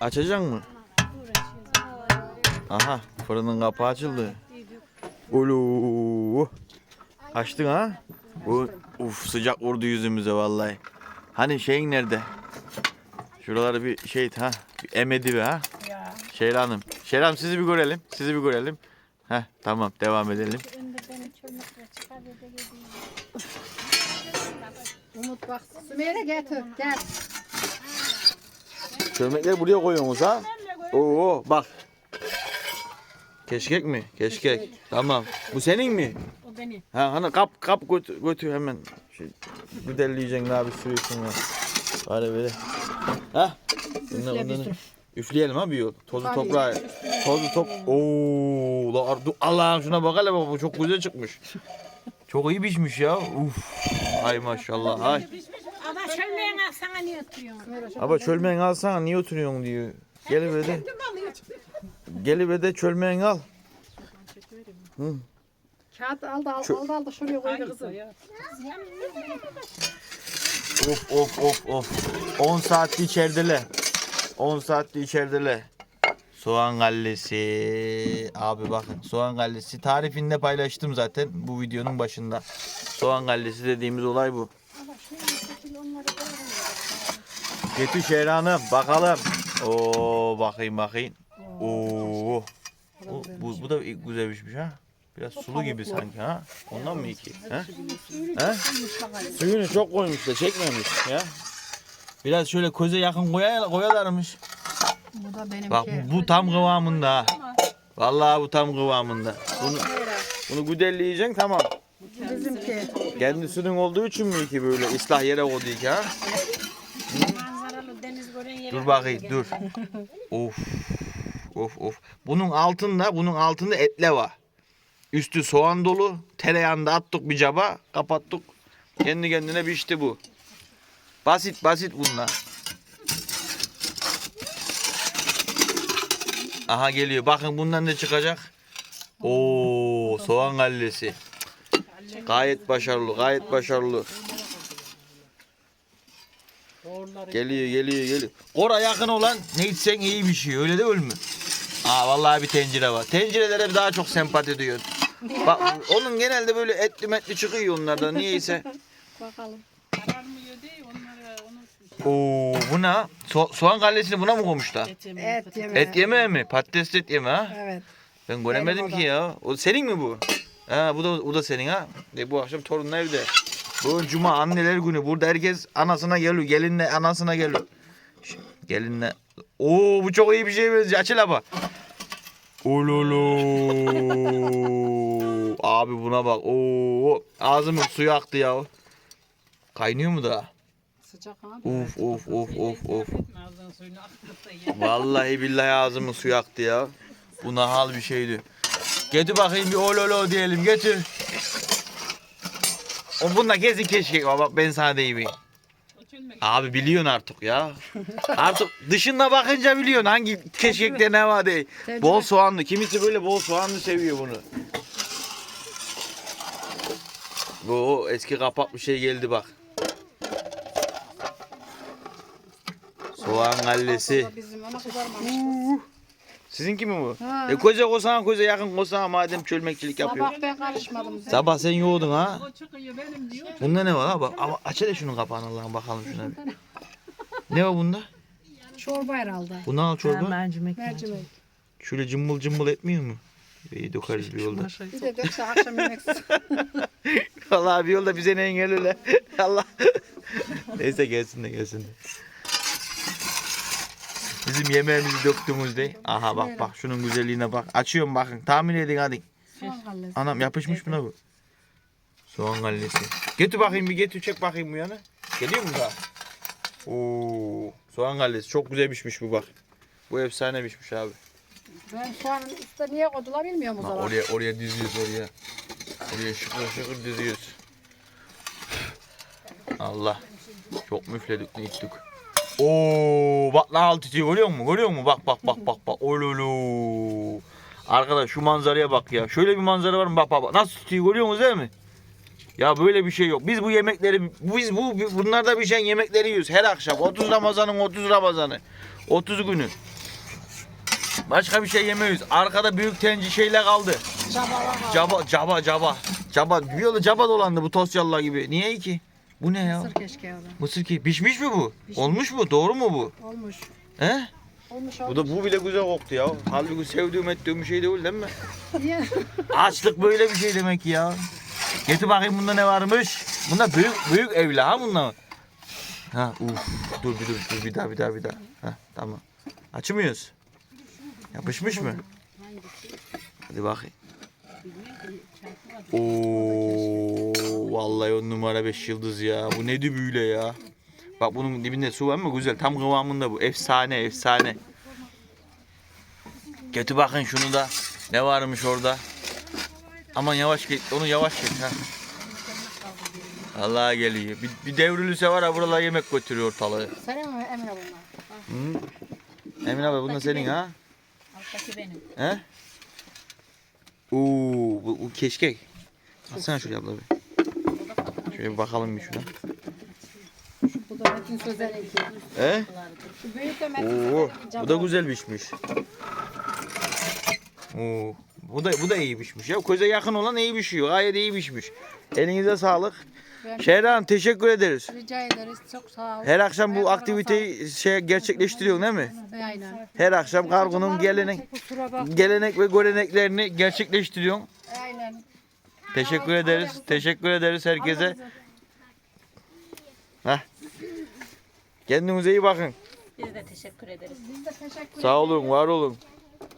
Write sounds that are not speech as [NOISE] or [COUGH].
Açacak mı? Aha fırının kapağı açıldı. Ulu. Açtın ha? U- Uf sıcak vurdu yüzümüze vallahi. Hani şeyin nerede? Şuraları bir şey ha. Bir emedi be ha. Şeyla Hanım. Şeyla Hanım sizi bir görelim. Sizi bir görelim. Heh tamam devam edelim. Umut bak. Sümeyre getir. Gel. Çömlekleri buraya koyuyorsunuz ha? Oo bak. Keşkek mi? Keşkek. Tamam. Bu senin mi? O beni. Ha hani kap kap götür, götür hemen. Şey, güdelleyeceksin abi sürüyorsun ya. Bari böyle. Ha? Üfle bunları- sürü. Üfleyelim abi yol. Tozu Tabii. toprağı. Tozu top. Oo, la Allah'ım şuna bak hele bak bu çok güzel çıkmış. Çok iyi pişmiş ya. Uf. Ay maşallah. Ay. Sana niye oturuyorsun? Aba çölmeğin alsana niye oturuyorsun diyor. Geliver de. Geliver de çölmeğin al. Kağıt aldı aldı Şu- aldı aldı şuraya koydu kızım. Of of of of. 10 saatli içerideler. 10 saatli içerideler. Soğan gallesi. Abi bakın soğan gallesi tarifinde paylaştım zaten bu videonun başında. Soğan gallesi dediğimiz olay bu. Şehra Hanım bakalım. Oo bakayım bakayım. Oo. Bu, bu, bu da güzel pişmiş ha. Biraz sulu gibi sanki ha. Ondan mı iki? Ha? Ha? Suyunu çok koymuş da çekmemiş ya. Biraz şöyle koza yakın koya, koyalarmış. Bu da benimki. Bak bu, bu tam kıvamında ha. Vallahi bu tam kıvamında. Bunu bunu güdelleyeceksin tamam. Bizimki. Kendisinin olduğu için mi ki böyle ıslah yere koydu ki ha? Dur bakayım dur. [LAUGHS] Of. Of of. Bunun altında bunun altında etle var. Üstü soğan dolu. Tereyağını da attık bir caba. Kapattık. Kendi kendine pişti bu. Basit basit bunlar. Aha geliyor. Bakın bundan ne çıkacak? Oo soğan gallesi. Gayet başarılı, gayet başarılı. Geliyor, geliyor, geliyor. Ora yakın olan ne içsen iyi bir şey. Öyle değil mi? Aa vallahi bir tencere var. Tencerelere daha çok sempati duyuyor. Bak onun genelde böyle etli metli çıkıyor onlardan niyeyse. [LAUGHS] Bakalım. Kararmıyor değil onlara Oo bu ne? So- soğan gallesini buna mı koymuşlar? Et yeme. Et yemeği mi? Patates et yemeği ha? Evet. Ben göremedim Benim o ki da. ya. O senin mi bu? Ha bu da bu da senin ha. E, bu akşam torunun evde. Bu cuma anneler günü. Burada herkes anasına geliyor. Gelinle anasına geliyor. Gelinle. Oo bu çok iyi bir şey benziyor. Açıl abi. Ololo. Abi buna bak. Oo ağzımın suyu aktı ya. Kaynıyor mu daha? Sıcak ha. Of of of of of. da. Vallahi billahi ağzımın suyu aktı ya. Bu nahal bir şeydi. Getir bakayım bir ololo diyelim getir. O bunda kesin keşkek var bak ben sana çölmek. Abi biliyorsun artık ya. Artık dışına bakınca biliyorsun hangi keşkekte ne var diye. Bol soğanlı. Kimisi böyle bol soğanlı seviyor bunu. Bu eski kapak bir şey geldi bak. Soğan gallesi. Bizim ona kızarmamış. Sizinki mi bu? Ha. E koca kosana koca yakın kosana madem çölmekçilik yapıyor. Sabah ben karışmadım. Sabah sen yoğurdun ha. O çıkıyor benim diyor. Bunda ne var ha? Bak ama aç hele şunun kapağını Allah'ım bakalım şuna bir. Ne var bunda? Çorba herhalde. Bu ne al çorba? Mercimek. Mercimek. Şöyle cımbıl cımbıl etmiyor mu? İyi dökeriz bir yolda. Bir de dökse akşam yemeksiz. [LAUGHS] Vallahi bir yolda bize ne engel öyle. [LAUGHS] Allah. Neyse gelsin de gelsin de. Bizim yemeğimizi döktüğümüzde. Aha bak bak şunun güzelliğine bak. Açıyorum bakın. Tahmin edin hadi. Anam yapışmış buna bu. Soğan gallesi. Getir bakayım bir getir çek bakayım bu yana. Geliyor mu daha? Oo, soğan gallesi çok güzel pişmiş bu bak. Bu efsane pişmiş abi. Ben soğanın üstüne niye koydular bilmiyorum o zaman. oraya oraya diziyoruz oraya. Oraya şıkır şıkır diziyoruz. Allah. Çok müfledik ne ittik. Oo, bak lan alt titriyor görüyor musun? Görüyor musun? Bak bak bak bak bak. Ololo. Arkadaş şu manzaraya bak ya. Şöyle bir manzara var mı? Bak bak bak. Nasıl tutuyor görüyor musunuz değil mi? Ya böyle bir şey yok. Biz bu yemekleri biz bu bunlarda pişen yemekleri yiyoruz her akşam. 30 Ramazan'ın 30 Ramazan'ı. 30 günü. Başka bir şey yemiyoruz. Arkada büyük tenci şeyle kaldı. Caba caba caba. Caba yolu caba dolandı bu Tosyalılar gibi. Niye ki? Bu ne ya? Sır keşke. Mısır ki pişmiş mi bu? Olmuş mu? Doğru mu bu? Olmuş. He? Olmuş Bu olmuş. da bu bile güzel koktu ya. Halbuki sevdiğim ettiğim bir şey değil değil mi? Niye? [LAUGHS] Açlık böyle bir şey demek ya. Getir bakayım bunda ne varmış. Bunda büyük büyük evli ha bunda. Ha uf. Dur bir dur, dur bir daha bir daha bir daha. Ha tamam. Açmıyoruz. Yapışmış mı? Hadi bakayım. Oo vallahi on numara 5 yıldız ya. Bu ne dübüyle ya. Bak bunun dibinde su var mı? Güzel. Tam kıvamında bu. Efsane efsane. Getir bakın şunu da. Ne varmış orada? Aman yavaş git. Onu yavaş git ha. Allah geliyor. Bir, bir devrilirse var ha buralara yemek götürüyor ortalığı. Senin mi Emine bunlar? Hı? Emin abi bunlar senin ha? Alttaki benim. He? Oo, bu, bu keşkek. Alsana şuraya abla bir. Şöyle bir bakalım bir şuna. Bu da Metin Sözen'inki. He? Şu büyük de Metin Oo, Sözen'inki. bu da güzel pişmiş. Oo, bu da bu da iyi pişmiş ya. Koza yakın olan iyi pişiyor. Gayet iyi pişmiş. Elinize sağlık. Ben- Şehran teşekkür ederiz. Rica ederiz. Çok sağ ol. Her akşam bu aktiviteyi şey gerçekleştiriyorsun değil mi? Aynen. Her akşam kargonun gelenek gelenek ve göreneklerini gerçekleştiriyorsun. Aynen. Teşekkür ederiz. Teşekkür ederiz herkese. Heh. Kendinize iyi bakın. Biz de teşekkür ederiz. Biz de teşekkür Sağ olun, var olun.